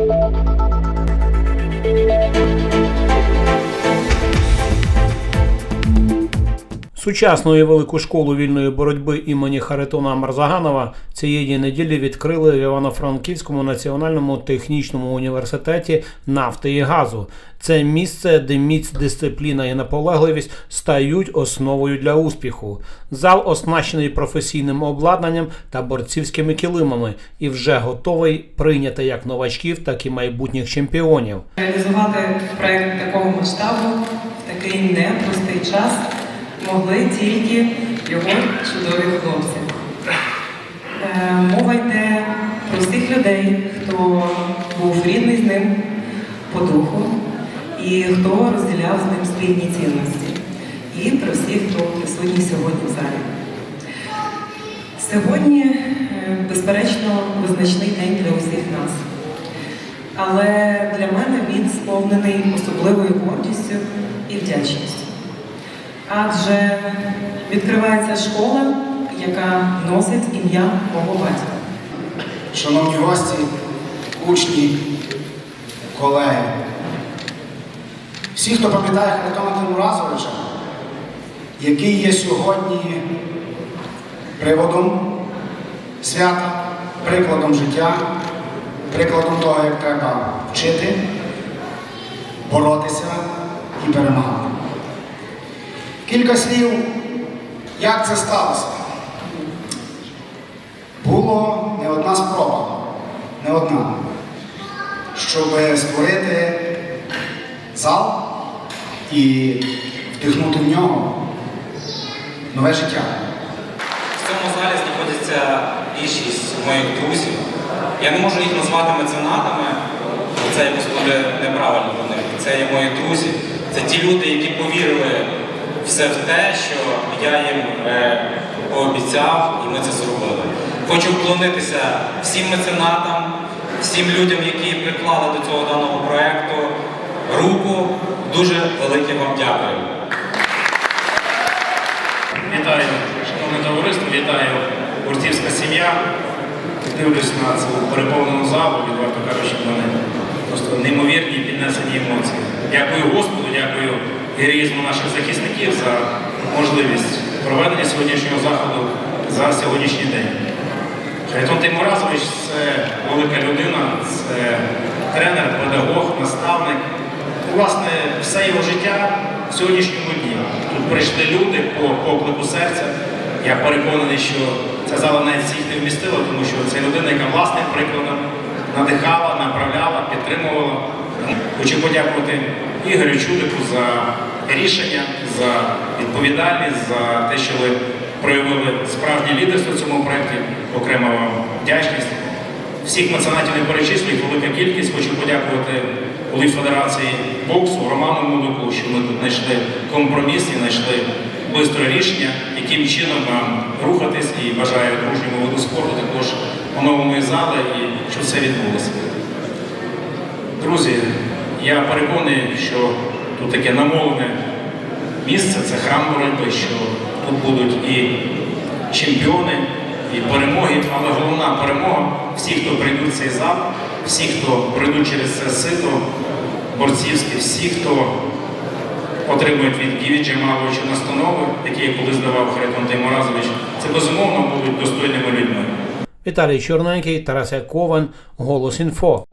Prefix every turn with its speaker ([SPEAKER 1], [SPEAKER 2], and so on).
[SPEAKER 1] Música Сучасну і велику школу вільної боротьби імені Харитона Марзаганова цієї неділі відкрили в Івано-Франківському національному технічному університеті нафти і газу. Це місце, де міць, дисципліна і наполегливість стають основою для успіху. Зал оснащений професійним обладнанням та борцівськими килимами і вже готовий прийняти як новачків, так і майбутніх чемпіонів.
[SPEAKER 2] Реалізувати проект такого масштабу в такий непростий час могли тільки його чудові хлопці. Е, Мова йде про всіх людей, хто був рідний з ним по духу і хто розділяв з ним спільні цінності. І про всіх, хто присутній сьогодні в залі. Сьогодні, е, безперечно, визначний день для усіх нас. Але для мене він сповнений особливою гордістю і вдячністю. Адже відкривається школа, яка носить ім'я мого батька.
[SPEAKER 3] Шановні гості, учні, колеги, всі, хто пам'ятає Харитона Тимуразовича, який є сьогодні приводом свята, прикладом життя, прикладом того, як треба вчити, боротися і перемагати. Кілька слів, як це сталося. Було не одна спроба, не одна, щоб створити зал і вдихнути в нього нове життя.
[SPEAKER 4] В цьому залі знаходяться більшість моїх друзів. Я не можу їх назвати меценатами, це якось буде неправильно до них. Це є мої друзі. Це ті люди, які повірили все те, що я їм е, пообіцяв, і ми це зробили. Хочу вклонитися всім меценатам, всім людям, які приклали до цього даного проєкту руку. Дуже велике вам дякую.
[SPEAKER 5] Вітаю, шановне товариство, вітаю борцівська сім'я. Дивлюсь на цю переповнену залу, відверто кажучи, в мене просто неймовірні піднесені емоції. Дякую Господу, дякую героїзму наших захисників за можливість проведення сьогоднішнього заходу за сьогоднішній день. Харитон Тимуразович це велика людина, це тренер, педагог, наставник. Власне, все його життя в сьогоднішньому дні. Тут прийшли люди по поклику серця. Я переконаний, що ця зала навіть всіх не вмістила, тому що це людина, яка власним прикладом надихала, направляла, підтримувала. Хочу подякувати Ігорю Чудику за рішення, за відповідальність, за те, що ви проявили справжнє лідерство в цьому проєкті. Окрема вам вдячність. Всіх меценатів не перечислю, велика кількість. Хочу подякувати Голі Федерації боксу Роману Мулику, що ми тут знайшли компроміс і знайшли бистре рішення, яким чином нам рухатись і бажаю дружньому виду спорту також по-новому зали і щоб все відбулося. Друзі, я переконаний, що тут таке намолене місце, це храм боротьби, що тут будуть і чемпіони, і перемоги, але головна перемога всі, хто прийдуть в цей зал, всі, хто прийдуть через це сито борцівське, всі, хто отримують від Гіві Джемаловича настанови, які я колись давав Харитон Таймуразович, це безумовно будуть достойними людьми.
[SPEAKER 1] Віталій Чорненький, Тарас Яковен, Голос Інфо.